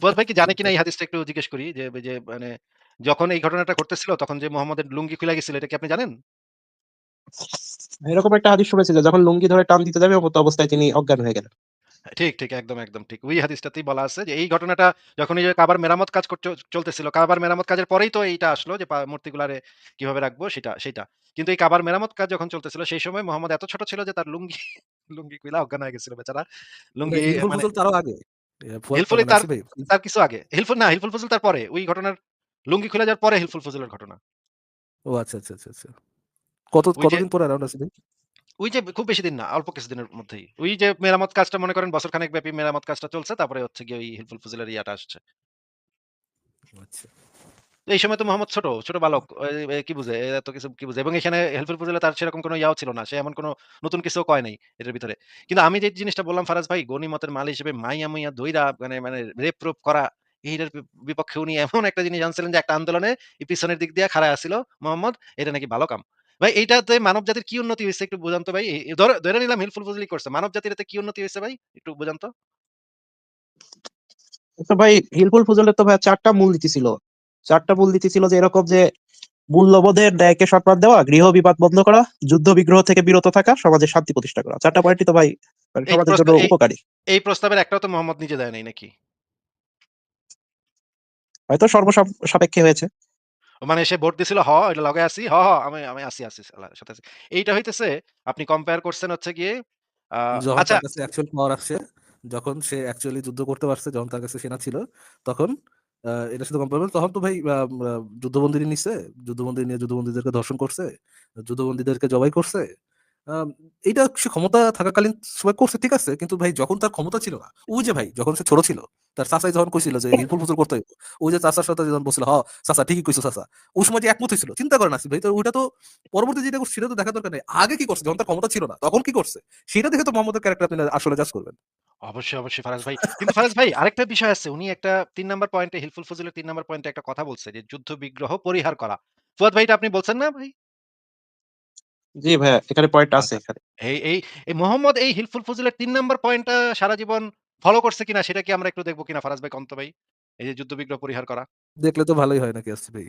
ফুয়াদ ভাই কি জানে কিনা এই হাদিসটা একটু জিজ্ঞেস করি যে, যে মানে যখন এই ঘটনাটা ঘটতেছিল তখন যে মোহাম্মদের লুঙ্গি খুইলা গেছিল এটা কি আপনি জানেন? এরকম একটা হাদিস শুনেছি যে যখন লুঙ্গি ধরে টান দিতে যাবে এমত অবস্থায় তিনি অজ্ঞান হয়ে গেলেন। ঠিক, ঠিক। একদম, একদম ঠিক। ওই হাদিসটাতেই বলা আছে যে এই ঘটনাটা যখন এই যে কাবার মেরামত কাজ করতে চলতেছিল। কাবার মেরামত কাজের পরেই তো এইটা আসলো যে মূর্তিগুলারে কীভাবে রাখব সেটা, সেটা কিন্তু এই কাবার মেরামত কাজ যখন চলতেছিল সেই সময় মোহাম্মদ এত ছোট ছিল যে তার লুঙ্গি লুঙ্গি কুইলা অজ্ঞান হয়ে গেছিল বেচারা। মানে লুঙ্গি মানে তারও আগে? মানে তার, তার কিছু আগে। হিলফুল না, হিলফুল ফজল তার পরে। ওই ঘটনার লুঙ্গি খুলে যাওয়ার পরে হিলফুল ফজলের ঘটনা। ও আচ্ছা, আচ্ছা, আচ্ছা, আচ্ছা। কত কতদিন পরে অ্যারাউন্ড আসিফ ওই যে খুব বেশি দিন না। অল্প কিছুদিনের মধ্যেই। ওই যে মেরামত কাজটা মনে করেন বছর খানেক ব্যাপী মেরামত কাজটা চলছে। তারপরে হচ্ছে গিয়ে ওই হিলফুল ফজলের ইয়াটা আসছে। আচ্ছা। এই সময় তো মোহাম্মদ ছোট, ছোট বালক। কি বুঝে? এত কিছু কি বুঝে? এবং এখানে হেলফুল ফজলে তার সেরকম কোনো ইয়াও ছিল না। সে এমন কোনো নতুন কিছুও কয় নাই এটার ভিতরে। কিন্তু আমি যে জিনিসটা বললাম ফারাজ ভাই গনিমতের মাল হিসেবে মাইয়া-মুইয়া ধইরা মানে মানে রেপ-রুপ করা এইটার বিপক্ষে উনি এমন একটা জিনিস আনছিলেন যে একটা আন্দোলনে পিছনের দিক দিয়ে খাড়ায় আছিল মোহাম্মদ। এটা নাকি ভালো কাম। ভাই এইটাতে মানব জাতির কি উন্নতি হয়েছে একটু বুঝান তো ভাই? ধরে নিলাম হিলফুল ফজলই করছে। মানব জাতির এতে কি উন্নতি হয়েছে ভাই? একটু বুঝান তো? তো ভাই হিলফুল ফজলের তো ভাই ৪ টা মূলনীতি ছিল। ৪ টা মূলনীতি ছিল যে এরকম যে মূল্যবোধের ন্যায়কে সম্মান দেওয়া, গৃহ বিবাদ বন্ধ করা, যুদ্ধ বিগ্রহ থেকে বিরত থাকা, সমাজে শান্তি প্রতিষ্ঠা করা। ৪ টা পয়েন্টই তো ভাই মানে সমাজের জন্য উপকারী। এই প্রস্তাবের একটাও তো মোহাম্মদ নিজে দেয় নাই নাকি? হয়তো সর্বসাপ সাপেক্ষে হয়েছে। মানে সে ভোট দিছিল হ, এটা লগে আছি। হ, হ আমি আমি আছি, আছি আল্লাহর সাথে আছি। এইটা হইতেছে আপনি কম্পেয়ার করছেন হচ্ছে গিয়ে আচ্ছা অ্যাকচুয়াল পাওয়ার আসছে, যখন সে অ্যাকচুয়ালি যুদ্ধ করতে পারছে, যখন তার কাছে সেনা ছিল, তখন এটার সাথে কম্পেয়ার করলে তখন তো ভাই যুদ্ধবন্দী নিছে। যুদ্ধবন্দী নিয়ে যুদ্ধবন্দীদেরকে ধর্ষণ করছে। যুদ্ধবন্দীদেরকে জবাই করছে। এইটা সে ক্ষমতা থাকাকালীন সময় করছে ঠিক আছে। কিন্তু ভাই যখন তার ক্ষমতা ছিল না, ওই যে ভাই যখন সে ছোট ছিল, তার চাচাই যখন কইছিল যে হিলফুল ফজল করতে হইব। ওই যে চাচার সাথে যখন বলছিল, "হ চাচা ঠিকই কইছো চাচা।" ওই সময় যে একমত হইছিল। চিন্তা করেন আসিফ ভাই তো ওইটা তো পরবর্তী যেটা সেটা তো দেখার দরকার নেই আগে কি করছে? যখন তার ক্ষমতা ছিল না, তখন কি করছে? সেটা দেখে তো মোহাম্মদের ক্যারেক্টার আপনি আসলে জাজ করবেন। অবশ্যই, অবশ্যই ফারাজ ভাই। কিন্তু ফারাজ ভাই আরেকটা বিষয় আছে। উনি একটা ৩ নাম্বার পয়েন্টে হিলফুল ফজিলের ৩ নাম্বার পয়েন্টে একটা কথা বলছে যে যুদ্ধ বিগ্রহ পরিহার করা। ফুয়াদ ভাই এটা আপনি বলছেন না ভাই? জি ভাই এখানে পয়েন্ট আছে আচ্ছা। এখানে। এই এই এই মোহাম্মদ এই হিলফুল ফজলের তিন নাম্বার পয়েন্টটা সারা জীবন ফলো করছে কিনা সেটা কি আমরা একটু দেখব কিনা ফারাজ ভাই কন্ত ভাই? এই যে যুদ্ধ বিগ্রহ পরিহার করা। দেখলে তো ভালোই হয় নাকি আসিফ ভাই?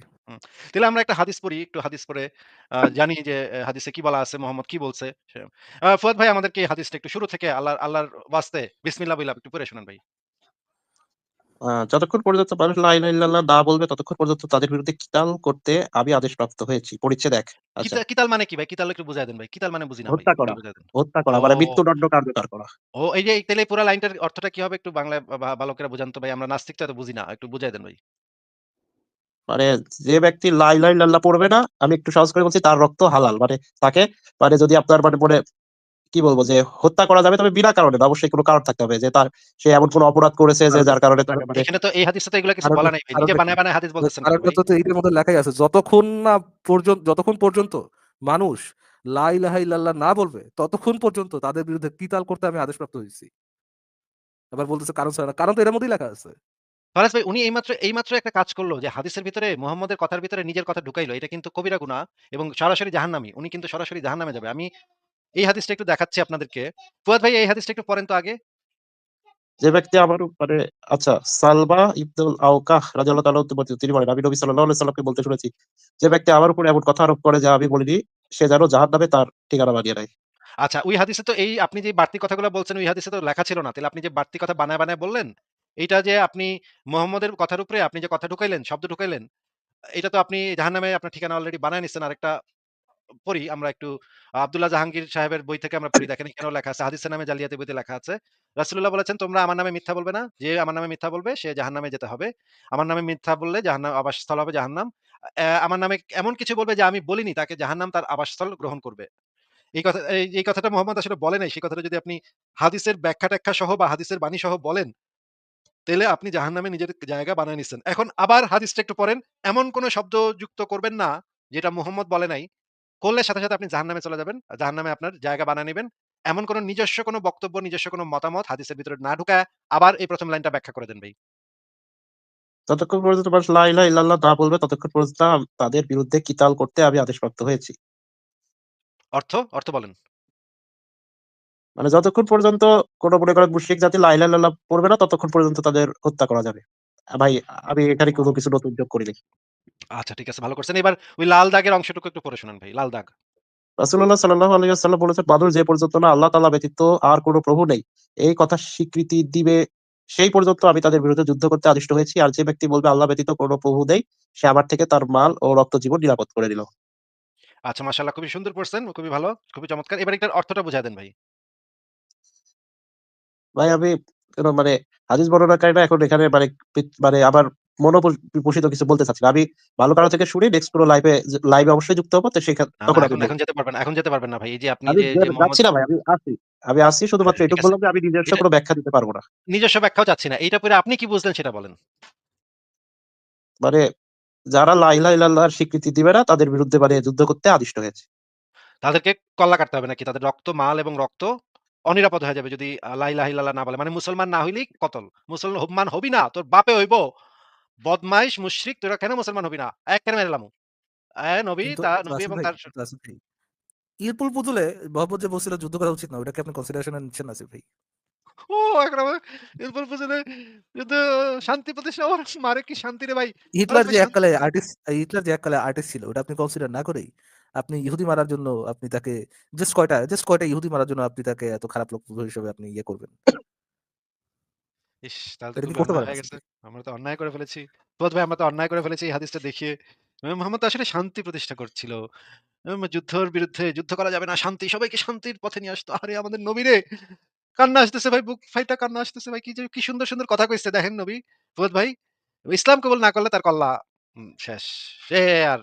তাহলে আমরা একটা হাদিস পড়ি। একটু হাদিস পড়ে জানি যে হাদিসে কি বলা আছে, মোহাম্মদ কি বলছে। ফুয়াদ ভাই আমাদেরকে এই হাদিসটা একটু শুরু থেকে আল্লাহ আল্লাহর বাস্তে বিসমিল্লাহ বইলা একটু পড়ে শোনান ভাই। যতক্ষণ পর্যন্ত মানুষ লা ইলাহা ইল্লাল্লাহ না বলবে ততক্ষণ পর্যন্ত তাদের বিরুদ্ধে কিতাল করতে আমি আদেশপ্রাপ্ত হয়েছি। পরিচ্ছেদ ১ আচ্ছা। কিতাল মানে কি ভাই? কিতাল একটু বুঝায় দেন ভাই। কিতাল মানে বুঝি না হত্যা করা, হত্যা করা মানে মৃত্যুদণ্ড কার্যকর করা। ও এই যে তাইলে পুরা লাইনটার অর্থটা কি হবে একটু বাংলায় বা ভালো করে বুঝান তো ভাই। আমরা নাস্তিক তো বুঝি না। একটু বুঝায় দেন ভাই। মানে যে ব্যক্তি লা ইলাহা ইল্লাল্লাহ পড়বে না, আমি একটু সহজ করে বলছি তার রক্ত হালাল। মানে তাকে মানে যদি আপনার মানে মনে কি বলব যে হত্যা করা যাবে তবে বিনা কারণে অবশ্যই কোন কারণ থাকতে হবে যে তার সে এমন কোন অপরাধ করেছে যে যার কারণে মানে এখানে তো এই হাদিসে তো এগুলা কিছু বলা নাই নিজে বানায়, বানায় হাদিস বলতেছেন ভাই? তো এইটার মধ্যে লেখাই আছে। যতক্ষণ না পর্যন্ত যতক্ষণ পর্যন্ত মানুষ লা ইলাহা ইল্লাল্লাহ না বলবে, ততক্ষণ পর্যন্ত তাদের বিরুদ্ধে কিতাল করতে আমি আদেশপ্রাপ্ত হইছি। আবার বলতেছে কারণ ছাড়া। কারণ তো এর মধ্যেই লেখা আছে। ফারাজ ভাই উনি এইমাত্র এইমাত্র একটা কাজ করল যে হাদিসের ভিতরে মুহাম্মদের কথার ভিতরে নিজের কথা ঢুকাইলো। এটা কিন্তু কবিরা গুনাহ এবং সরাসরি জাহান্নামী। উনি কিন্তু সরাসরি জাহান্নামে যাবে। আমি এই হাদিসটা একটু দেখাচ্ছি আপনাদেরকে। ফুয়াদ ভাই এই হাদিসটা একটু পড়েন তো আগে। যে ব্যক্তি আমার উপরে আচ্ছা সালমা ইবনুল আওকাহ রাদিয়াল্লাহু তাআলা হতে তিনি বলেন, আমি নবী সাল্লাল্লাহু আলাইহি সাল্লামকে বলতে শুনেছি, যে ব্যক্তি আমার উপরে এমন কথা আরোপ করে যা আমি বলিনি, সে যেন জাহান্নামে তার ঠিকানা বানিয়ে নেয়। আচ্ছা ওই হাদিসে তো এই আপনি যে বাড়তি কথাগুলো বলছেন ওই হাদিসে তো লেখা ছিল না। তাহলে আপনি যে বাড়তি কথা বানায়, বানায় বললেন, এইটা যে আপনি মুহাম্মদের কথার উপরে আপনি যে কথা ঢুকাইলেন, শব্দ ঢুকাইলেন, এটা তো আপনি জাহান্নামে আপনার ঠিকানা অলরেডি বানায় নিছেন। আরেকটা পড়ি আমরা একটু আব্দুল্লাহ জাহাঙ্গীর সাহেবের বই থেকে আমরা পড়ি। দেখেন এখানেও লেখা আছে। হাদিসের নামে জালিয়াতি বইতে লেখা আছে। রাসূলুল্লাহ বলেছেন, "তোমরা আমার নামে মিথ্যা বলবে না। যে আমার নামে মিথ্যা বলবে সে জাহান্নামে যেতে হবে। আমার নামে মিথ্যা বললে জাহান্নাম আবাসস্থল হবে জাহান্নাম। অ্যা আমার নামে এমন কিছু বলবে যে আমি বলিনি তাকে জাহান্নাম তার আবাসস্থল গ্রহণ করবে।" এই কথা এই, কথাটা মোহাম্মদ আসলে বলে নাই। সেই কথাটা যদি আপনি হাদিসের ব্যাখ্যা-ট্যাখ্যা সহ বা হাদিসের বাণী সহ বলেন, তাইলে আপনি জাহান নামে নিজের জায়গা বানিয়ে নিচ্ছেন এখন আবার হাদিসটা একটু পড়েন। এমন কোন শব্দ যুক্ত করবেন না যেটা মোহাম্মদ বলে নাই। করলে সাথে, সাথে আপনি জাহান্নামে চলে যাবেন। জাহান্নামে আপনার জায়গা বানায় নিবেন। এমন কোন নিজস্ব কোন বক্তব্য, নিজস্ব কোন মতামত হাদিসের ভিতরে না ঢুকায়া আবার এই ১ম লাইনটা ব্যাখ্যা করে দেন ভাই। যতক্ষণ পর্যন্ত মানুষ লা ইলাহা ইল্লাল্লাহ না বলবে ততক্ষণ পর্যন্ত তাদের বিরুদ্ধে কিতাল করতে আমি আদেশপ্রাপ্ত হয়েছি। অর্থ? অর্থ বলেন। মানে যতক্ষণ পর্যন্ত কোনো মনে করেন মুশরিক জাতি লা ইলাহা ইল্লাল্লাহ পড়বে না ততক্ষণ পর্যন্ত তাদের হত্যা করা যাবে। ভাই আমি এখানে কোনো কিছু নতুন যোগ করিনি। আচ্ছা ঠিক আছে ভালো করছেন। এবার ওই লাল দাগের অংশটুকু একটু পড়ে শোনান ভাই। লাল দাগ। রাসূলুল্লাহ সাল্লাল্লাহু আলাইহি ওয়াসাল্লাম বলেছেন, "মানুষ যে পর্যন্ত না আল্লাহ তাআলা ব্যতীত আর কোন প্রভু নেই, এই কথা স্বীকৃতি দিবে সেই পর্যন্ত আমি তাদের বিরুদ্ধে যুদ্ধ করতে আদিষ্ট হয়েছি। আর যে ব্যক্তি বলবে আল্লাহ ব্যতীত কোন প্রভু নেই, সে আমার থেকে তার মাল ও রক্ত জীবন নিরাপদ করে নিল।" আচ্ছা মাশাআল্লাহ খুবই সুন্দর পড়ছেন, খুবই ভালো, খুবই চমৎকার। এবার এটার অর্থটা বুঝায় দেন ভাই। ভাই আমি কোন মানে হাদিস বর্ণনাকারীরা এখন এখানে মানে মানে আমার মনোপ পোষিত কিছু বলতে চাচ্ছি আমি ভালো কারও থেকে শুনে নেক্সট কোন লাইভে লাইভে অবশ্যই যুক্ত হব। তো সেখান তখন এখন, যেতে পারবেন এখন যেতে পারবেন না ভাই। এই যে আপনি যে, যাচ্ছি না ভাই। আমি আছি। আমি আছি শুধুমাত্র এটুকু বললাম যে আমি নিজস্ব কোনো ব্যাখ্যা দিতে পারব না। নিজস্ব ব্যাখ্যাও চাচ্ছি না। এইটা পড়ে আপনি কি বুঝলেন সেটা বলেন। মানে যারা লা ইলাহা ইল্লাল্লাহর স্বীকৃতি দিবে না তাদের বিরুদ্ধে মানে যুদ্ধ করতে আদিষ্ট হয়েছে। তাদেরকে কল্লা কাটতে হবে নাকি? তাদের রক্ত, মাল এবং রক্ত অনিরাপদ হয়ে যাবে যদি আ লা ইলাহা ইল্লাল্লাহ না বলে। মানে মুসলমান না হইলেই কতল। মুসলমান হবি না, তোর বাপে হইব। বদমাইশ, মুশরিক তোরা কেন মুসলমান হবি না? এক মেরে এলামু। এ নবী তা নবী এবং তার স ইরপুল পুতুলে মোহাম্মদ যে বলছিল যুদ্ধ করা উচিত না, ওটাকে আপনি কনসিডারেশন নিচ্ছেন না ভাই? ও এখন আবার এরপর বুঝলে যুদ্ধ শান্তি প্রতিষ্ঠা ওর মারে কি শান্তি রে ভাই। হিটলার যে এককালে আর্টিস্ট হিটলার যে এককালে আর্টিস্ট ছিল, ওটা আপনি কনসিডার না করেই আপনি ইহুদি মারার জন্য আপনি তাকে জাস্ট কয়টা জাস্ট কয়টা ইহুদি মারার জন্য আপনি তাকে এত খারাপ লোক হিসেবে আপনি ইয়ে করবেন। ইস! তাহলে তো হয়ে গেছে। আমরা তো অন্যায় করে ফেলেছি। ফুয়াদ ভাই আমরা তো অন্যায় করে ফেলেছি এই হাদিসটা দেখিয়ে। মোহাম্মদ আসলে শান্তি প্রতিষ্ঠা করছিল। যুদ্ধর বিরুদ্ধে যুদ্ধ করা যাবে না। শান্তি সবাইকে শান্তির পথে নিয়ে আসতো। আরে আমাদের নবী রে! কান্না আসতেছে ভাই বুক ফাইটা কান্না আসতেছে ভাই। কি যে কি সুন্দর, সুন্দর কথা কইছে দেখেন নবী। ফুয়াদ ভাই ইসলাম কবুল না করলে তার কল্লা শেষ। সে আর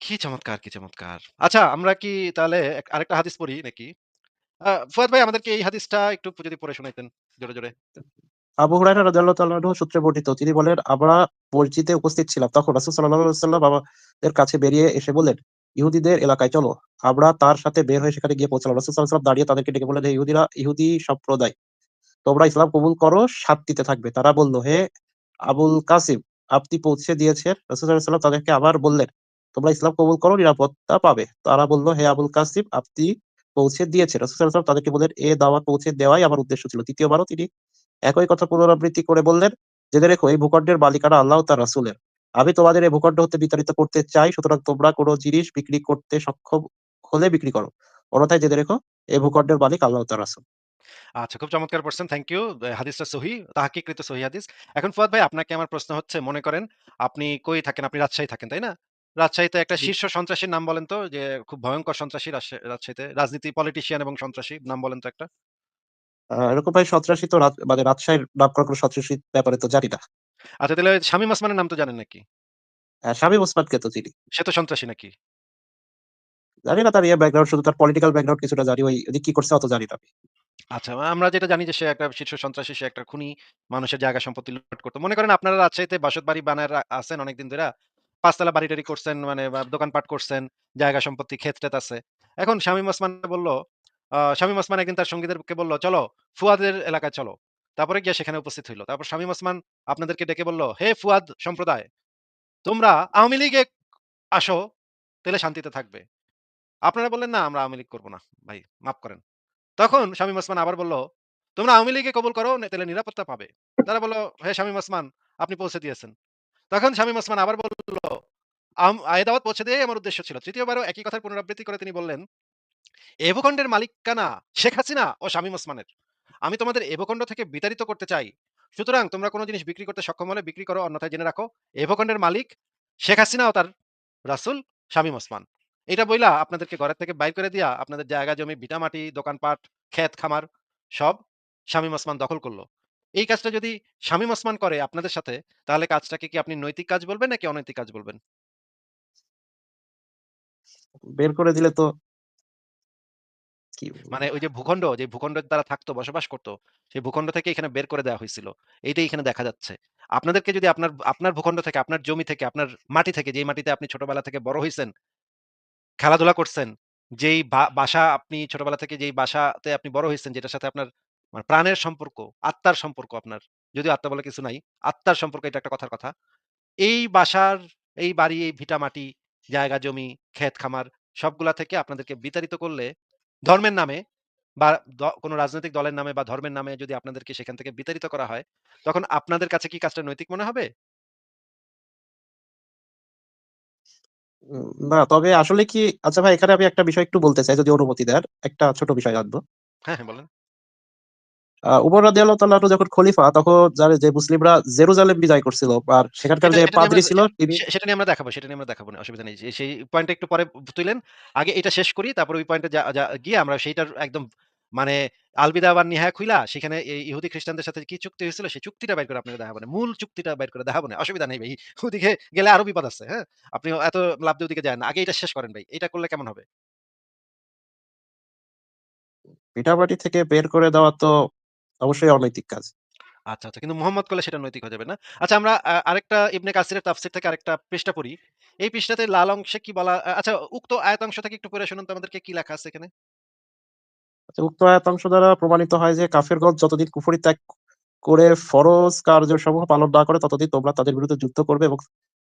কি চমৎকার, কি চমৎকার! আচ্ছা আমরা কি তাহলে আরেকটা হাদিস পড়ি নাকি? ফুয়াদ ভাই আমাদেরকে এই হাদিসটা একটু যদি পড়ে শোনাইতেন জোরে, জোরে। আবু হুরায়রা রাদিয়াল্লাহু তাআলা সূত্রে বর্ণিত। তিনি বলেন, "আমরা মসজিদে উপস্থিত ছিলাম। তখন রাসূল সাল্লাল্লাহু আলাইহি ওয়াসাল্লাম আমাদের কাছে বেরিয়ে এসে বললেন, 'ইহুদীদের এলাকায় চলো।' আমরা তার সাথে বের হয়ে সেখানে গিয়ে পৌঁছালাম। রাসূল সাল্লাল্লাহু দাঁড়িয়ে তাদেরকে ডেকে বললেন, "হে ইহুদীরা ইহুদী সম্প্রদায়, তোমরা ইসলাম কবুল করো, শান্তিতে থাকবে।" তারা বলল, "হে আবুল কাসিম, আপনি পৌঁছে দিয়েছেন।" রাসূল আলাইহি তাদেরকে আবার বললেন, "তোমরা ইসলাম কবুল করো, নিরাপত্তা পাবে।" তারা বলল, "হে আবুল কাসিম, আপনি পৌঁছে দিয়েছেন।" রাসূল সাল্লাল্লাহু তাদেরকে বললেন, "এ দাওয়াত পৌঁছে দেওয়াই আমার উদ্দেশ্য ছিল।" তৃতীয়বারও তিনি একই কথা পুনরাবৃত্তি করে বললেন, "জেনে রেখো এই ভূখণ্ডের মালিকানা আল্লাহ তার রাসূলের। আমি তোমাদের এই ভূখণ্ড হতে বিতাড়িত করতে চাই। সুতরাং তোমরা কোন জিনিস বিক্রি করতে সক্ষম হলে বিক্রি করো। অন্যথায় জেনে রেখো এই ভূখণ্ডের মালিক আল্লাহ তার রাসূল।" আচ্ছা খুব চমৎকার পড়ছেন। Thank you. হাদিসটা সহিহ, তাহকিককৃত সহিহ হাদিস। এখন ফুয়াদ ভাই আপনাকে আমার প্রশ্ন হচ্ছে মনে করেন আপনি কই থাকেন? আপনি রাজশাহী থাকেন, তাই না? রাজশাহীতে একটা শীর্ষ সন্ত্রাসীর নাম বলেন তো যে খুব ভয়ঙ্কর সন্ত্রাসী রাজশা রাজশাহীতে। রাজনীতি পলিটিশিয়ান এবং সন্ত্রাসী নাম বলেন তো একটা? এরকম ভাই সন্ত্রাসী তো রাত মানে রাজশাহীর নামকরা কোন সন্ত্রাসীর ব্যাপারে তো জানি না। আচ্ছা তাহলে শামীম ওসমানের নাম তো জানেন নাকি? আ শামীম ওসমানকে তো চিনি। সে তো সন্ত্রাসী নাকি? জানি না তার ইয়ে ব্যাকগ্রাউন্ড শুধু তার পলিটিক্যাল ব্যাকগ্রাউন্ড কিছুটা জানি। ওই উনি কি করছে অত জানি না আমি। আচ্ছা, আমরা যেটা জানি যে সে একটা শীর্ষ সন্ত্রাসী, সে একটা খুনি, মানুষের জায়গা সম্পত্তি লুট করত। মনে করেন আপনারা রাজশাহীতে বাসতবাড়ি বানায় রা আছেন অনেকদিন ধইরা। ৫ তলা বাড়ি-টাড়ি করছেন মানে বা দোকানপাট করছেন, জায়গা সম্পত্তি ক্ষেত-টেত আছে। এখন শামীম ওসমান বলল, শামীম ওসমান একদিন তার সঙ্গীদেরকে বলল, "চলো ফুয়াদের এলাকায় চলো।" তারপরে গিয়ে সেখানে উপস্থিত হইল। তারপর শামীম ওসমান আপনাদেরকে ডেকে বলল, "হে ফুয়াদ সম্প্রদায়, তোমরা আওয়ামী লীগে আসো, তাহলে শান্তিতে থাকবে।" আপনারা বললেন, "না, আমরা আওয়ামী লীগ করব না। ভাই মাফ করেন।" তখন শামীম ওসমান আবার বলল, "তোমরা আওয়ামী লীগে কবুল করো, নে তাইলে নিরাপত্তা পাবে।" তারা বলল "হে শামীম ওসমান, আপনি পৌঁছে দিয়েছেন।" তখন শামীম ওসমান আবার বলল, দাওয়াত পৌঁছে দিয়ে আমার উদ্দেশ্য ছিল। তৃতীয়বারও একই কথার পুনরাবৃত্তি করে তিনি বললেন, "এ ভূখণ্ডের মালিকানা শেখ হাসিনা ও শামীম ওসমানের। আমি তোমাদের এ থেকে বিতাড়িত করতে চাই। সুতরাং তোমরা কোন জিনিস বিক্রি করতে সক্ষম হলে বিক্রি করো, অন্যথায় জেনে রাখো এ মালিক শেখ হাসিনা ও তার রাসূল শামীম ওসমান।" এইটা বইলা আপনাদেরকে ঘরের থেকে বাইর করে দিয়া আপনাদের জায়গা জমি, ভিটামাটি, দোকানপাট, ক্ষেত খামার সব শামীম ওসমান দখল করল এই কাজটা যদি শামীম ওসমান করে আপনাদের সাথে, তাহলে কাজটাকে কি আপনি নৈতিক কাজ বলবেন নাকি অনৈতিক কাজ বলবেন? বের করে দিলে তো মানে ওই যে ভূখণ্ড, যে ভূখণ্ডে তারা থাকতো, বসবাস করত, সেই ভূখণ্ড থেকে এখানে বের করে দেওয়া হইছিল। এইটাই এখানে দেখা যাচ্ছে। আপনাদেরকে যদি আপনার আপনার ভূখণ্ড থেকে, আপনার জমি থেকে, আপনার মাটি থেকে, যেই মাটিতে আপনি ছোটবেলা থেকে বড় হইছেন, খেলাধুলা করছেন, যেই বাসা আপনি ছোটবেলা থেকে যেই বাসাতে আপনি বড় হইছেন, যেটার সাথে আপনার মানে প্রাণের সম্পর্ক, আত্মার সম্পর্ক আপনার। যদিও আত্মা বলে কিছু নাই। আত্মার সম্পর্ক এটা একটা কথার কথা। এই বাসার, এই বাড়ি, এই ভিটা মাটি জায়গা জমি, ক্ষেত খামার সবগুলা থেকে আপনাদেরকে বিতাড়িত করলে ধর্মের নামে বা কোনো রাজনৈতিক দলের নামে বা ধর্মের নামে যদি আপনাদেরকে সেখান থেকে বিতাড়িত করা হয়, তখন আপনাদের কাছে কি কাজটা নৈতিক মনে হবে? না তবে আসলে কি আচ্ছা ভাই এখানে আমি একটা বিষয় একটু বলতে চাই যদি অনুমতি দেন। একটা ছোট বিষয় জানব। হ্যাঁ, হ্যাঁ বলেন। উমর রাদিয়াল্লাহু তাআলা আনহু যখন খলিফা তখন জানে যে মুসলিমরা জেরুজালেম বিজয় করছিল। আর সেখানকার যে আমরা ছিল সেটা নিয়ে আমরা দেখাবো সেটা নিয়ে আমরা দেখাবো। অসুবিধা নেই। সেই পয়েন্টটা একটু পরে তুইলেন। আগে এটা শেষ করি। তারপর ওই পয়েন্টে গিয়ে আমরা সেইটার একদম মানে আল-বিদা ওয়ান নিহায়া খুইলা সেখানে ইহুদি খ্রিস্টানদের সাথে কি চুক্তি হয়েছিল সেই চুক্তিটা বাইর করে আপনাকে দেখাবো না। মূল চুক্তিটা বাইর করে দেখাবো না। অসুবিধা নেই ভাই। ওদিকে গেলে আরও বিপদ আছে। হ্যাঁ? আপনি এত লাভ দিয়ে ওদিকে যায়েন না। আগে এটা শেষ করেন ভাই। এটা করলে কেমন হবে? পিঠাপাটি থেকে বের করে দেওয়া তো অবশ্যই অনৈতিক কাজ। আচ্ছা, আচ্ছা। কিন্তু মুহাম্মদ করলে সেটা নৈতিক হয়ে যাবে না? আচ্ছা আমরা আরেকটা ইবনে কাসিরের তাফসীর থেকে আরেকটা পৃষ্ঠা পড়ি। এই পৃষ্ঠাতে লাল অংশে কি বলা আচ্ছা উক্ত আয়াতাংশ থেকে একটু পড়ে শোনান তো আমাদেরকে কি লেখা আছে এখানে? আচ্ছা উক্ত আয়াতাংশ দ্বারা প্রমাণিত হয় যে কাফেরগণ যতদিন কুফরি ত্যাগ করে ফরজ কার্যসমূহ পালন না করে ততদিন তোমরা তাদের বিরুদ্ধে যুদ্ধ করবে এবং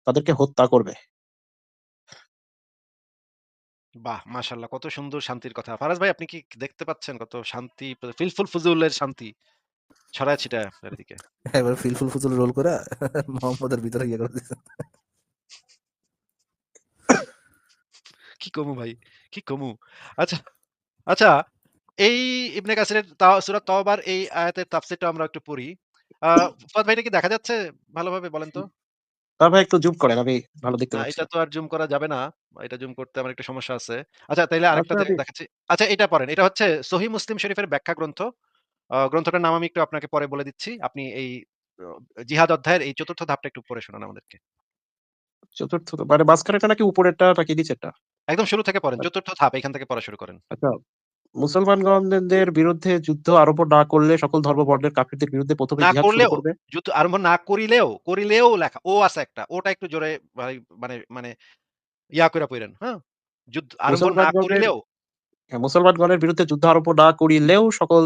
তাদেরকে হত্যা করবে। বাহ! মাশাআল্লাহ কত সুন্দর শান্তির কথা। ফারাজ ভাই আপনি কি দেখতে পাচ্ছেন কত শান্তি ফিলফুল ফুজুলের শান্তি ছড়ায় ছিটায় আপনার এদিকে? এবার ফিলফুল ফুজুল রোল কইরা মোহাম্মদের ভিতরে ইয়ে করে দিছে। কি কমু ভাই? কি কমু? আচ্ছা, আচ্ছা এই ইবনে কাসিরের তা সূরা তওবার এই আয়াতের তাফসীরটা আমরা একটু পড়ি। আ ফুয়াদ ভাই এটা কি দেখা যাচ্ছে ভালোভাবে বলেন তো? তা ভাই একটু জুম করেন আমি ভালো দেখতে না পাচ্ছি এটা না। তো আর জুম করা যাবে না। এটা জুম করতে আমার একটু সমস্যা আছে। আচ্ছা তাইলে আরেকটা আচ্ছা দে দেখাচ্ছি। আচ্ছা এটা পড়েন। এটা হচ্ছে সহিহ মুসলিম শরীফের ব্যাখ্যা গ্রন্থ। আ গ্রন্থটার নাম আমি একটু আপনাকে পরে বলে দিচ্ছি। আপনি এই অ জিহাদ অধ্যায়ের এই ৪র্থ ধাপটা একটু পড়ে শোনান আমাদেরকে। চতুর্থ মানে মাঝখানেরটা নাকি উপরেরটা নাকি নিচেরটা? একদম শুরু থেকে পড়েন। ৪র্থ ধাপ এখান থেকে পড়া শুরু করেন। আচ্ছা মুসলমানগণদের বিরুদ্ধে যুদ্ধ আরম্ভ না করলে সকল ধর্মবর্ণের কাফিরদের বিরুদ্ধে ১ম এ না করলেও, যুদ্ধ আরম্ভ না করিলেও, করিলেও লেখা ও আছে একটা। ওটা একটু জোরে মানে মানে ইয়া কইরা পইরেন, হ্যাঁ? যুদ্ধ আরম্ভ না করিলেও হ্যাঁ, মুসলমানগণের বিরুদ্ধে যুদ্ধ আরম্ভ না করিলেও সকল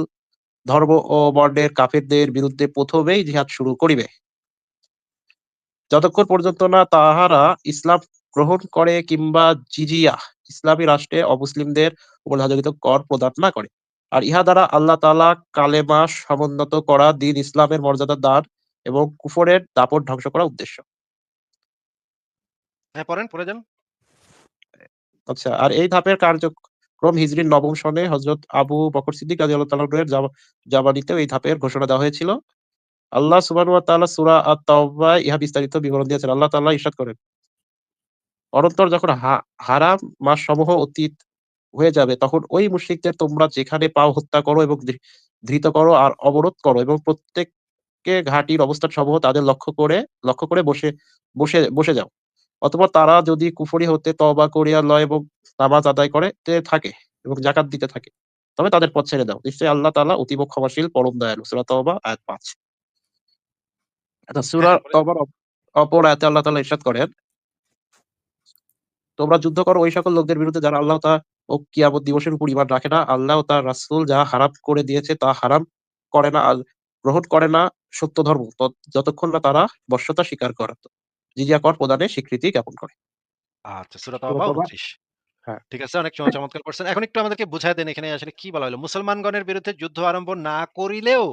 ধর্ম ও বর্ণের কাফিরদের বিরুদ্ধে ১ম এই জিহাদ শুরু করিবে। যতক্ষণ পর্যন্ত না তাহারা ইসলাম গ্রহণ করে কিংবা জিজিয়া ইসলামী রাষ্ট্রে অমুসলিমদের উপর ধার্যকৃত কর প্রদান না করে। আর ইহা দ্বারা আল্লাহ তালা কালেমা সমুন্নত করা, দ্বীন ইসলামের মর্যাদা দান এবং কুফরের দাপট ধ্বংস করা উদ্দেশ্য। হ্যাঁ, পড়েন, পড়ে যান। আচ্ছা, আর এই ধাপের কার্যক্রম হিজরির নবম সনে হযরত আবু বকর সিদ্দিক রাদিয়াল্লাহু তাআলা এর এই ধাপের ঘোষণা দেওয়া হয়েছিল। আল্লাহ ওয়া তাআলা সূরা আত-তাওবায় ইহা বিস্তারিত বিবরণ দিয়েছেন। আল্লাহ তাআলা ইরশাদ করেন অনন্তর যখন হা মাস সমূহ অতীত হয়ে যাবে তখন ওই মুশরিকদের তোমরা যেখানে পাও হত্যা করো এবং ধৃত করো আর অবরোধ করো এবং প্রত্যেককে ঘাঁটির অবস্থানসমূহ তাদের লক্ষ্য করে লক্ষ্য করে বসে বসে বসে যাও। অথবা তারা যদি কুফরি হতে তওবা করিয়া লয় এবং নামাজ আদায় করে তে থাকে এবং জাকাত দিতে থাকে। তবে তাদের পথ ছেড়ে দাও। নিশ্চয়ই আল্লাহ তালা অতীব ক্ষমাশীল পরম দয়ালু। সূরা তওবা আয়াত ৫। আচ্ছা সূরা অপ অপর আয়াতে আল্লাহ তালা ইরশাদ করেন তোমরা যুদ্ধ করো ওই সকল লোকদের বিরুদ্ধে যারা আল্লাহ তা ও কিয়ামত দিবসের উপর ঈমান রাখে না। আল্লাহ ও তার রাসূল যা হারাম করে দিয়েছে তা হারাম করে না আর গ্রহণ করে না সত্য ধর্ম যতক্ষণ না তারা বশ্যতা স্বীকার করে। জিজিয়া কর প্রদানে স্বীকৃতি জ্ঞাপন করে। আচ্ছা, সূরা সূরা তওবা ২৯ হ্যাঁ। ঠিক আছে, অনেক চমৎকার করছেন। এখন একটু আমাদেরকে বুঝায় দেন এখানে আসলে কি বলা হলো? মুসলমানগণের বিরুদ্ধে যুদ্ধ আরম্ভ না করিলেও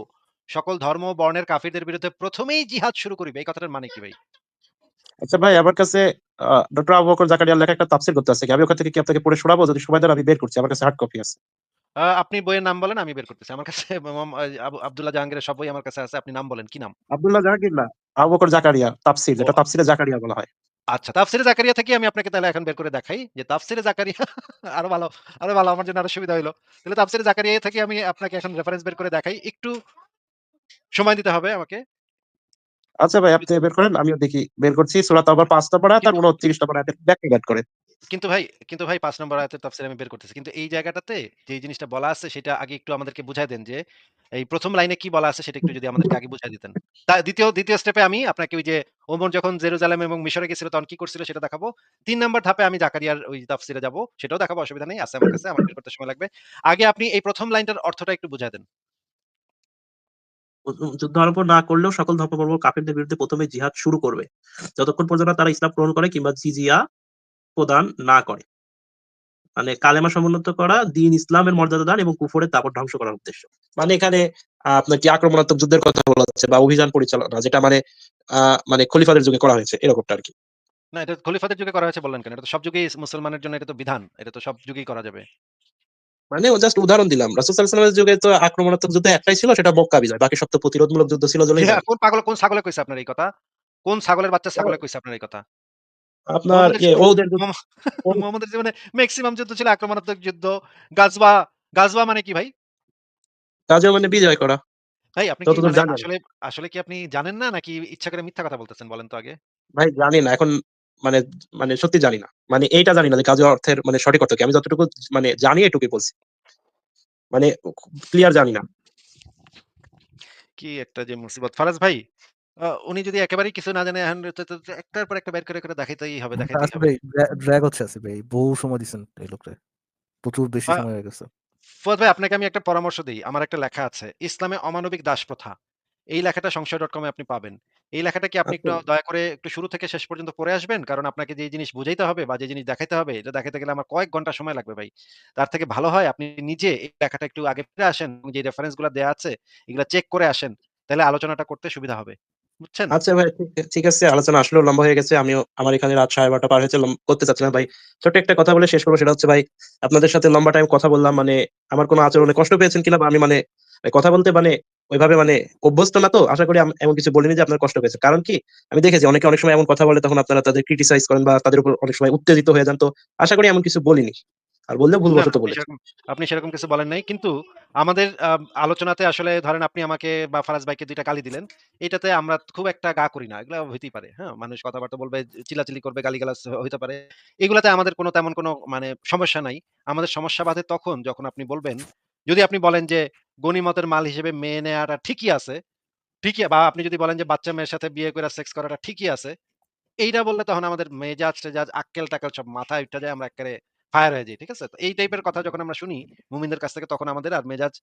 সকল ধর্ম বর্ণের কাফিরদের বিরুদ্ধে ১ম এই জিহাদ শুরু করিবে। এই কথাটার মানে কি ভাই? আচ্ছা ভাই আমার কাছে ডক্টর আবু বকর জাকারিয়ার লেখা একটা তাফসীর গ্রন্থ আছে। কি আমি ওখান থেকে কি আপনাকে পড়ে শোনাবো? যদি সময় দেন আমি বের করছি। আমার কাছে হার্ড কপি আছে। আপনি বইয়ের নাম বলেন আমি বের করতেছি। আমার কাছে আব্দুল্লাহ জাহাঙ্গীরের সব বই আমার কাছে আছে। আপনি নাম বলেন। কি নাম? আব্দুল্লাহ জাহাঙ্গীর না, আবু বকর জাকারিয়া তাফসীর যেটা তাফসীরে জাকারিয়া বলা হয়। আচ্ছা, তাফসিরে জাকারিয়া থেকে আমি আপনাকে তাহলে এখন বের করে দেখাই যে তাফসিরে জাকারিয়া আরও ভালো, আরও ভালো আমার জন্য আরও সুবিধা হইল। তাহলে তাফসিরে জাকারিয়া থেকে আমি আপনাকে এখন রেফারেন্স বের করে দেখাই। একটু সময় দিতে হবে আমাকে। আচ্ছা ভাই আপনি বের করেন। আমিও দেখি বের করছি। সূরা তাওবার ৫ নম্বর আয়াত আর কিন্তু ২৯ নম্বর আয়াতের ব্যাখ্যা করেন। কিন্তু ভাই কিন্তু ভাই ৫ নম্বর আয়াতের তাফসীর আমি বের করতেছি। কিন্তু এই জায়গাটাতে যেই জিনিসটা বলা আছে সেটা আগে একটু আমাদেরকে বুঝায় দেন যে, এই ১ম লাইনে কি বলা আছে সেটা একটু যদি আমাদেরকে আগে বুঝায় দিতেন। ২য়, ২য় স্টেপে আমি আপনাকে ওই যে ওমর যখন জেরুজালেম এবং মিশরে গেছিল তখন কি করছিল সেটা দেখাবো। তিন নম্বর ধাপে আমি জাকারিয়ার ওই তাফসীরে যাব। সেটাও দেখাবো অসুবিধা নেই। আছে আমার কাছে। আমার করতে সময় লাগবে। আগে আপনি এই প্রথম লাইনটার অর্থটা একটু বুঝায় দেন। উ উ যুদ্ধ আরম্ভ না করলেও সকল ধর্মবর্ণ কাফিরদের বিরুদ্ধে প্রথমে জিহাদ শুরু করবে। যতক্ষণ পর্যন্ত তারা ইসলাম গ্রহণ করে কিংবা জিজিয়া প্রদান না করে। মানে কালেমা সমুন্নত করা, দিন ইসলামের মর্যাদা দান এবং কুফরের দাপট ধ্বংস করার উদ্দেশ্য। মানে এখানে আপনার কি আক্রমণাত্মক যুদ্ধের কথা বলা হচ্ছে বা অভিযান পরিচালনা যেটা মানে মানে খলিফাদের যুগে করা হয়েছে এরকমটা আর কি না এটা খলিফাদের যুগে করা হয়েছে বললেন কেন? এটা তো সব যুগেই মুসলমানের জন্য এটা তো বিধান। এটা তো সব যুগেই করা যাবে। মানে জাস্ট উদাহরণ দিলাম। রাসূল সাল্লাল্লাহু যুগে তো আক্রমণাত্মক যুদ্ধ একটাই ছিল সেটা মক্কা বিজয়। বাকি সব তো প্রতিরোধমূলক যুদ্ধ ছিল হ্যাঁ, কোন পাগল কোন ছাগলে কইছে আপনার এই কথা? কোন ছাগলের বাচ্চা ছাগলে কইছে আপনার এই কথা? আপনার ইয়ে ওদের মোহাম্মদের জীবনে মেক্সিমাম যুদ্ধ ছিল আক্রমণাত্মক যুদ্ধ। গাজওয়া, গাজওয়া মানে কি ভাই? গাজওয়া মানে বিজয় করা। ভাই আপনি কি মানে। আসলে আসলে কি আপনি জানেন না নাকি ইচ্ছা করে মিথ্যা কথা বলতেছেন বলেন তো আগে? ভাই জানি না। এখন মানে মানে সত্যি জানি না। মানে এইটা জানি না যে গাজওয়া অর্থের মানে সঠিক অর্থ কি? আমি যতটুকু মানে জানি এটুকুই বলছি। মানে ক্লিয়ার জানি না। কি একটা যে মুসিবত। ফারাজ ভাই, উনি যদি একেবারেই কিছু না জানে এখন একটার পর একটা বের করে, করে দেখাইতেই হবে, দেখাইতেই হবে। ভাই ড্রা ড্রাগ হচ্ছে আসিফ ভাই। বহু সময় দিছেন এই লোকরে। প্রচুর বেশি সময় হয়ে গেছে। ফুয়াদ ভাই আপনাকে আমি একটা পরামর্শ দেই। আমার একটা লেখা আছে। ইসলামে অমানবিক দাস প্রথা। এই লেখাটা সংশয়.com এ আপনি পাবেন। এই লেখাটা কি আপনি একটু আচ্ছা। দয়া করে একটু শুরু থেকে শেষ পর্যন্ত পড়ে আসবেন? কারণ আপনাকে যে জিনিস বুঝাইতে হবে বা যে জিনিস দেখাইতে হবে এটা দেখাইতে গেলে আমার কয়েক ঘণ্টা সময় লাগবে ভাই। তার থেকে ভালো হয় আপনি নিজে এই লেখাটা একটু আগে পড়ে আসেন। যে রেফারেন্সগুলা দেয়া আছে এগুলা চেক করে আসেন। তাইলে আলোচনাটা করতে সুবিধা হবে। বুঝছেন? আচ্ছা ভাই ঠিক আছে। আলোচনা আসলেও লম্বা হয়ে গেছে। আমিও আমার এখানে রাত 12:30 পার হয়েছে। করতে চাচ্ছিলাম ভাই। ছোট্ট একটা কথা বলে শেষ করব সেটা হচ্ছে ভাই, আপনাদের সাথে লম্বা টাইম কথা বললাম মানে আমার কোনো আচরণে কষ্ট পেয়েছেন কিনা বা আমি মানে কথা বলতে মানে ওইভাবে মানে অভ্যস্ত না তো। আশা করি এমন কিছু বলিনি যে আপনার কষ্ট পেয়েছে। কারণ কি? আমি দেখেছি অনেকে অনেক সময় এমন কথা বলে তখন আপনারা তাদের ক্রিটিসাইজ করেন বা তাদের উপর অনেক সময় উত্তেজিত হয়ে যান। তো আশা করি এমন কিছু বলিনি। আর না ভুলবশত আপনি বলেছি। সেরকম আপনি সেরকম কিছু বলেন নাই। কিন্তু আমাদের আলোচনাতে আসলে ধরেন আপনি আমাকে বা ফারাজ ভাইকে দুইটা গালি দিলেন। এটাতে আমরা খুব একটা গা করি না। এগুলা হইতেই পারে। হ্যাঁ? মানুষ কথাবার্তা বলবে, চিলাচিলি করবে, গালিগালাজ হইতে পারে। এগুলাতে আমাদের কোনো তেমন কোনো মানে সমস্যা নাই। আমাদের সমস্যা বাধে তখন যখন আপনি বলবেন, যদি আপনি বলেন যে গনিমতের মাল হিসেবে মেয়ে নেয়াটা ঠিকই আছে। ঠিকই বা আপনি যদি বলেন যে বাচ্চা মেয়ের সাথে বিয়ে কইরা সেক্স করাটা ঠিকই আছে। এইটা বললে তখন আমাদের মেজাজ-টেজাজ, আক্কেল-টাক্কেল সব মাথায় উইঠা যায় আমরা এক্কারে ফায়ার হয়ে যাই। ঠিক আছে? তো এই টাইপের কথা যখন আমরা শুনি মুমিনদের কাছ থেকে তখন আমাদের আর মেজাজ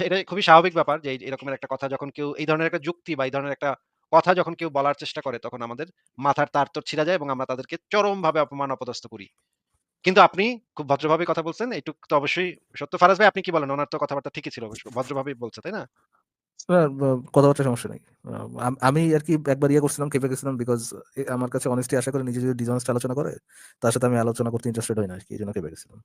এটা খুবই স্বাভাবিক ব্যাপার যে এরকমের একটা কথা যখন কেউ এই ধরনের একটা যুক্তি বা এই ধরনের একটা কথা যখন কেউ বলার চেষ্টা করে তখন আমাদের মাথার তার-তোর ছিঁড়া যায় এবং আমরা তাদেরকে চরমভাবে অপমান অপদস্থ করি। কিন্তু আপনি খুব ভদ্রভাবেই কথা বলছেন। এইটুক তো অবশ্যই সত্য। ফারাজ ভাই আপনি কি বলেন? উনার তো কথাবার্তা ঠিকই ছিল অবশ্য। ভদ্রভাবেই বলছে, তাই না? কথাবার্তায় সমস্যা নাই। আম আমি আরকি একবার ইয়ে করছিলাম, গেছিলাম বিকজ আমার কাছে honesty আশা করে নিজে যদি dishonest আলোচনা করে, তার সাথে আমি আলোচনা করতে ইন্টারেস্টেড হই না আরকি। এজন্য ক্ষেপে গেছিলাম।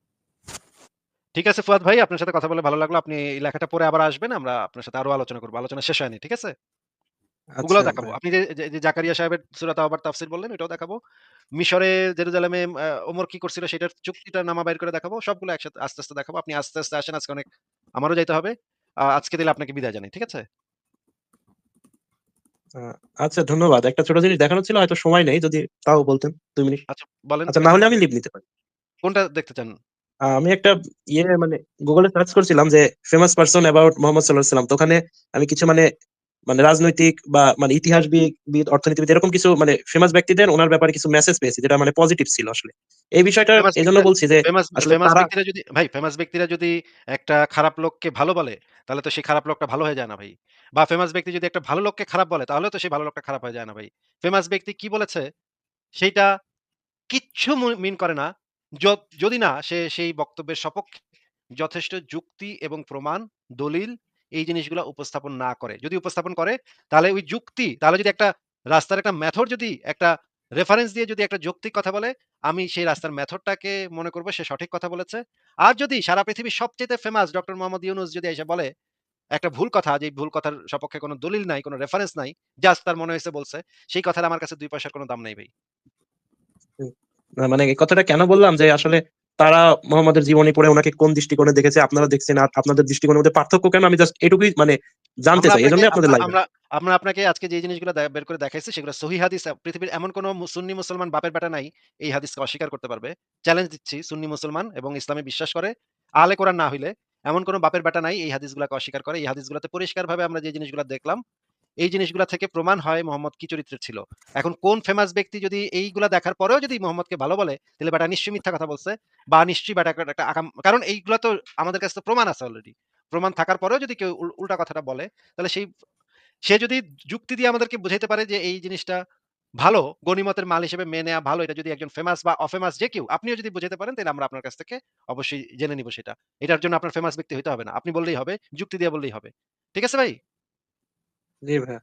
ঠিক আছে ফুয়াদ ভাই, আপনার সাথে কথা বলে ভালো লাগল। আপনি এই লেখাটা পড়ে আবার আসবেন। আমরা আপনার সাথে আরও আলোচনা করব। আলোচনা শেষ হয়নি। ঠিক আছে? আচ্ছা ওগুলাও দেখাবো। আপনি যে জাকারিয়া সাহেবের সূরা তাওবার তাফসীর বললেন ওইটাও দেখাবো। মিশরে জেরুজালেমে ওমর কি করছিল সেটার চুক্তিটা নামা বাইর করে দেখাবো। সবগুলো একসাথে আস্তে, আস্তে দেখাবো। আপনি আস্তে, আস্তে আসেন। আজকে অনেক আমারও যাইতে হবে। আজকে তাইলে আপনাকে বিদায় জানাই। ঠিক আছে? আচ্ছা ধন্যবাদ। একটা ছোট জিনিস দেখানোর ছিল হয়তো সময় নেই। যদি তাও বলতেন ২ মিনিট। আচ্ছা বলেন আচ্ছা না হলে আমি লিভ নিতে পারি। কোনটা দেখতে চান? আমি একটা ইয়ে মানে গুগলে সার্চ করছিলাম যে ফেমাস পারসন অ্যাবাউট মোহাম্মদ সাল্লাল্লাহু আলাইহি ওয়াসাল্লাম। তো ওখানে আমি কিছু মানে মানে রাজনৈতিক বা মানে ইতিহাসবিদ, অর্থনীতিবিদ এরকম কিছু মানে ফেমাস ব্যক্তিদের উনার ব্যাপারে কিছু মেসেজ পেয়েছি যেটা মানে পজিটিভ ছিল আসলে। এই বিষয়টা এজন্য ব্যক্তিরা বলছি যে ব্যক্তিরা যদি ভাই ফেমাস ব্যক্তিরা যদি একটা খারাপ লোককে ভালো বলে, তাহলে তো সেই খারাপ লোকটা ভালো হয়ে যায় না ভাই। বা ফেমাস ব্যক্তি যদি একটা ভালো লোককে খারাপ বলে, তাহলেও তো সেই ভালো লোকটা খারাপ হয়ে যায় না ভাই। ফেমাস ব্যক্তি কি বলেছে সেইটা কিচ্ছু মিন করে না। যদি না সে সেই বক্তব্যের সপক্ষে যথেষ্ট যুক্তি এবং প্রমাণ, দলিল এই জিনিসগুলা উপস্থাপন না করে। যদি উপস্থাপন করে তাহলে ওই যুক্তি তাহলে যদি একটা রাস্তার একটা মেথড যদি একটা রেফারেন্স দিয়ে যদি একটা যৌক্তিক কথা বলে, আমি সেই রাস্তার মেথডটাকে মনে করব সে সঠিক কথা বলেছে। আর যদি সারা পৃথিবীর সবচাইতে ফেমাস ডক্টর মোহাম্মদ ইউনুস যদি এসে বলে একটা ভুল কথা, যে ভুল কথার সপক্ষে কোনো দলিল নাই, কোন রেফারেন্স নাই, জাস্ট তার মনে হয়েছে বলছে, সেই কথার আমার কাছে দুই পয়সার কোনো দাম নাই ভাই। মানে এই কথাটা কেন বললাম যে আসলে তারা মোহাম্মদের জীবনী পড়ে উনাকে কোন দৃষ্টিকোণে দেখেছে, আপনারা দেখছেন আর আপনাদের দৃষ্টিকোণের মধ্যে পার্থক্য কেন আমি জাস্ট এটুকুই মানে জানতে চাই। এজন্যই আপনাদের লাইভে আমরা আপনাকে আজকে যে জিনিসগুলো বের করে দেখাইছি সেগুলো সহিহ হাদিস পৃথিবীর এমন কোন সুন্নি মুসলমান বাপের বেটা নাই এই হাদিসকে অস্বীকার করতে পারবে। চ্যালেঞ্জ দিচ্ছি সুন্নি মুসলমান এবং ইসলামে বিশ্বাস করে, আলে কোরআন না হইলে এমন কোন বাপের বেটা নাই এই হাদিসগুলাকে অস্বীকার করে। এই হাদিসগুলাতে পরিষ্কারভাবে আমরা যে জিনিসগুলা দেখলাম, এই জিনিসগুলা থেকে প্রমাণ হয় মোহাম্মদ কি চরিত্রের ছিল। এখন কোন ফেমাস ব্যক্তি যদি এইগুলা দেখার পরেও যদি মোহাম্মদকে ভালো বলে, তাহলে বেটা নিশ্চয়ই মিথ্যা কথা বলছে বা নিশ্চয়ই বেটা একটা আকাম কারণ এইগুলা তো আমাদের কাছে তো প্রমাণ আছে অলরেডি। প্রমাণ থাকার পরেও যদি কেউ উল্টা কথাটা বলে, তাহলে সেই সে যদি যুক্তি দিয়ে আমাদেরকে বুঝাইতে পারে যে এই জিনিসটা ভালো গনিমতের মাল হিসেবে মেনে নেয়া ভালো এটা যদি একজন ফেমাস বা অফেমাস যে কেউ আপনিও যদি বুঝাতে পারেন তাহলে আমরা আপনার কাছ থেকে অবশ্যই জেনে নিব সেটা। এটার জন্য আপনার ফেমাস ব্যক্তি হইতে হবে না। আপনি বললেই হবে, যুক্তি দিয়ে বললেই হবে। ঠিক আছে ভাই? জি ভাইয়া।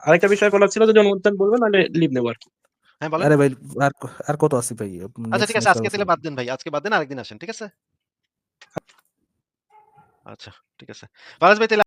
আরেকটা বিষয় বলার ছিল যদি অনুমোদন বলবেন নাহলে লিভ নেব আর কি হ্যাঁ বলেন। আরে ভাই আর আর কত আছে ভাই? আচ্ছা ঠিক আছে আজকে তাহলে বাদ দেন ভাই। আজকে বাদ দেন আরেকদিন আসেন। ঠিক আছে? আচ্ছা ঠিক আছে। ফারাজ ভাই তাহলে